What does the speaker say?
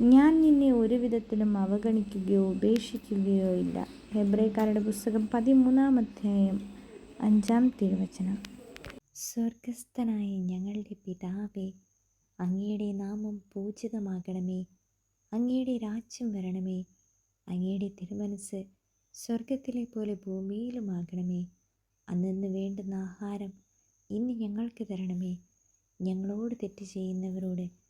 ഞാൻ നിന്നെ ഒരു വിധത്തിലും അവഗണിക്കുകയോ ഉപേക്ഷിക്കുകയോ ഇല്ല. ഹെബ്രേക്കാരുടെ പുസ്തകം പതിമൂന്നാം അധ്യായം അഞ്ചാം തിരുവചനം. സ്വർഗസ്ഥനായ ഞങ്ങളുടെ പിതാവേ അങ്ങയുടെ നാമം പൂജിതമാകണമേ. അങ്ങയുടെ രാജ്യം വരണമേ. അങ്ങയുടെ തിരുമനസ് സ്വർഗത്തിലെ പോലെ ഭൂമിയിലുമാകണമേ അന്നു വേണ്ടുന്ന ആഹാരം ഇന്ന് ഞങ്ങൾക്ക് തരണമേ. ഞങ്ങളോട് തെറ്റ് ചെയ്യുന്നവരോട്